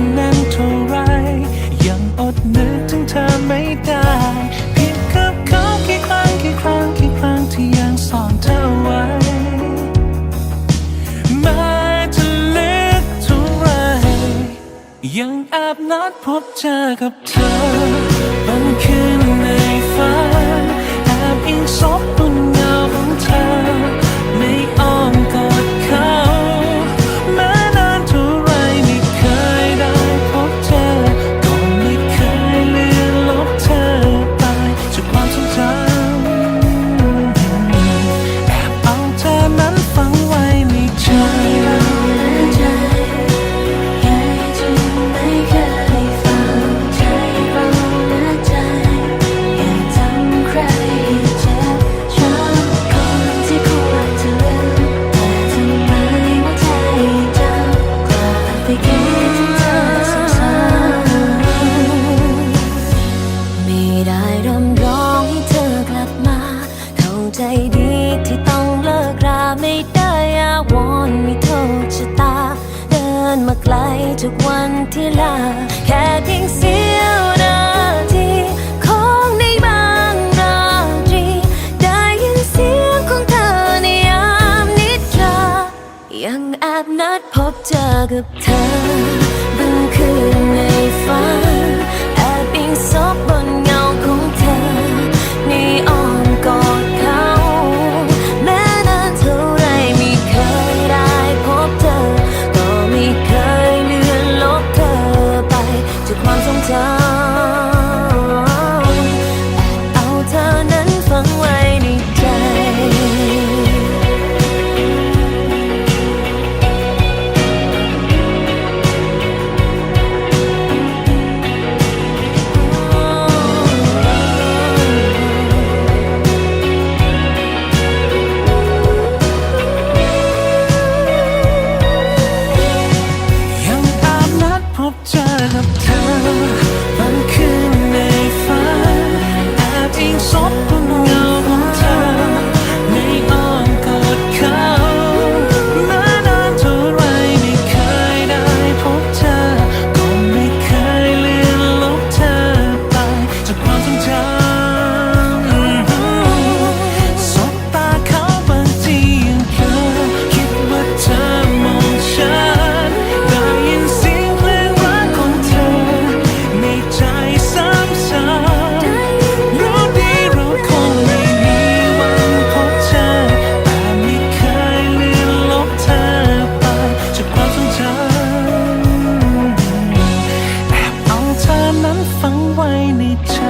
จะแน่นเท่าไร ยังอดนึกถึงเธอไม่ได้ผิดกับค่ครั้งกี่ครั้งกี่ครั้งที่ยังซ่อนเธอไว้มาจะลึกเท่าไร ยังอาบนัดพบเจอกับเธอบางคืนในฝันแอบอิงซบ ใจดีที่ต้องเลิกราไม่ได้อาวอนไม่โทษชะตา เดินมาไกลทุกวันที่ลา แค่เสียวนาทีของในบางนาทีได้ยินเสียงของเธอในยังแอบนัดพบเจอกับเธอ más. time.